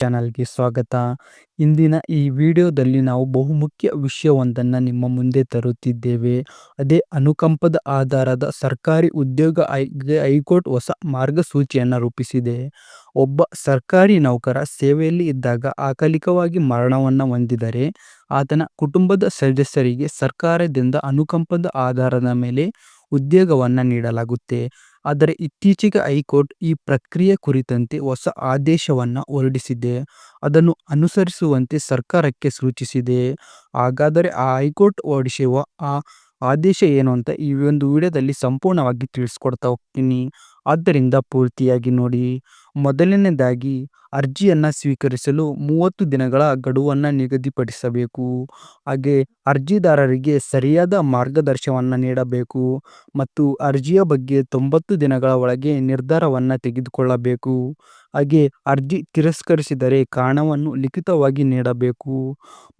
ಚಾನಲ್ಗೆ ಸ್ವಾಗತ. ಇಂದಿನ ಈ ವಿಡಿಯೋದಲ್ಲಿ ನಾವು ಬಹುಮುಖ್ಯ ವಿಷಯವೊಂದನ್ನು ನಿಮ್ಮ ಮುಂದೆ ತರುತ್ತಿದ್ದೇವೆ. ಅದೇ ಅನುಕಂಪದ ಆಧಾರದ ಸರ್ಕಾರಿ ಉದ್ಯೋಗ ಹೈಕೋರ್ಟ್ ಹೊಸ ಮಾರ್ಗಸೂಚಿಯನ್ನು ರೂಪಿಸಿದೆ. ಒಬ್ಬ ಸರ್ಕಾರಿ ನೌಕರ ಸೇವೆಯಲ್ಲಿ ಇದ್ದಾಗ ಅಕಾಲಿಕವಾಗಿ ಮರಣವನ್ನು ಹೊಂದಿದರೆ ಆತನ ಕುಟುಂಬದ ಸದಸ್ಯರಿಗೆ ಸರ್ಕಾರದಿಂದ ಅನುಕಂಪದ ಆಧಾರದ ಮೇಲೆ ಉದ್ಯೋಗವನ್ನು ನೀಡಲಾಗುತ್ತೆ. ಆದರೆ ಇತ್ತೀಚೆಗೆ ಹೈಕೋರ್ಟ್ ಈ ಪ್ರಕ್ರಿಯೆ ಕುರಿತಂತೆ ಹೊಸ ಆದೇಶವನ್ನು ಹೊರಡಿಸಿದೆ. ಅದನ್ನು ಅನುಸರಿಸುವಂತೆ ಸರ್ಕಾರಕ್ಕೆ ಸೂಚಿಸಿದೆ. ಹಾಗಾದರೆ ಆ ಹೈಕೋರ್ಟ್ ಹೊರಡಿಸಿರುವ ಆ ಆದೇಶ ಏನು ಅಂತ ಈ ಒಂದು ವಿಡಿಯೋದಲ್ಲಿ ಸಂಪೂರ್ಣವಾಗಿ ತಿಳಿಸ್ಕೊಡ್ತಾ ಹೋಗ್ತೀನಿ. ಆದ್ದರಿಂದ ಪೂರ್ತಿಯಾಗಿ ನೋಡಿ. ಮೊದಲನೇದಾಗಿ, ಅರ್ಜಿಯನ್ನು ಸ್ವೀಕರಿಸಲು ಮೂವತ್ತು ದಿನಗಳ ಗಡುವನ್ನು ನಿಗದಿಪಡಿಸಬೇಕು. ಹಾಗೆ ಅರ್ಜಿದಾರರಿಗೆ ಸರಿಯಾದ ಮಾರ್ಗದರ್ಶನವನ್ನು ನೀಡಬೇಕು ಮತ್ತು ಅರ್ಜಿಯ ಬಗ್ಗೆ ತೊಂಬತ್ತು ದಿನಗಳ ಒಳಗೆ ನಿರ್ಧಾರವನ್ನು ತೆಗೆದುಕೊಳ್ಳಬೇಕು. ಹಾಗೆ ಅರ್ಜಿ ತಿರಸ್ಕರಿಸಿದರೆ ಕಾರಣವನ್ನು ಲಿಖಿತವಾಗಿ ನೀಡಬೇಕು.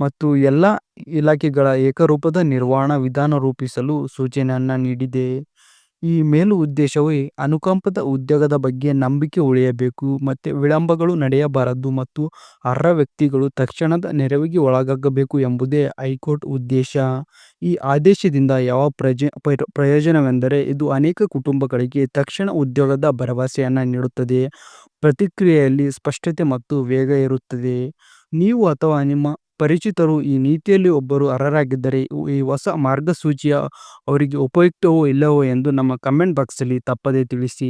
ಮತ್ತು ಎಲ್ಲ ಇಲಾಖೆಗಳ ಏಕರೂಪದ ನಿರ್ವಹಣಾ ವಿಧಾನ ರೂಪಿಸಲು ಸೂಚನೆಯನ್ನು ನೀಡಿದೆ. ಈ ಮೇಲು ಉದ್ದೇಶವೇ ಅನುಕಂಪದ ಉದ್ಯೋಗದ ಬಗ್ಗೆ ನಂಬಿಕೆ ಉಳಿಯಬೇಕು ಮತ್ತು ವಿಳಂಬಗಳು ನಡೆಯಬಾರದು ಮತ್ತು ಅರ್ಹ ವ್ಯಕ್ತಿಗಳು ತಕ್ಷಣದ ನೆರವಿಗೆ ಒಳಗಾಗಬೇಕು ಎಂಬುದೇ ಹೈಕೋರ್ಟ್ ಉದ್ದೇಶ. ಈ ಆದೇಶದಿಂದ ಯಾವ ಪ್ರಯೋಜನವೆಂದರೆ ಇದು ಅನೇಕ ಕುಟುಂಬಗಳಿಗೆ ತಕ್ಷಣ ಉದ್ಯೋಗದ ಭರವಸೆಯನ್ನು ನೀಡುತ್ತದೆ. ಪ್ರತಿಕ್ರಿಯೆಯಲ್ಲಿ ಸ್ಪಷ್ಟತೆ ಮತ್ತು ವೇಗ ಇರುತ್ತದೆ. ನೀವು ಅಥವಾ ನಿಮ್ಮ ಪರಿಚಿತರು, ಈ ನೀತಿಯಲ್ಲಿ ಒಬ್ಬರು ಅರ್ಹರಾಗಿದ್ದರೆ, ಈ ಹೊಸ ಮಾರ್ಗಸೂಚಿಯ ಅವರಿಗೆ ಉಪಯುಕ್ತವೋ ಇಲ್ಲವೋ ಎಂದು ನಮ್ಮ ಕಮೆಂಟ್ ಬಾಕ್ಸಲ್ಲಿ ತಪ್ಪದೇ ತಿಳಿಸಿ.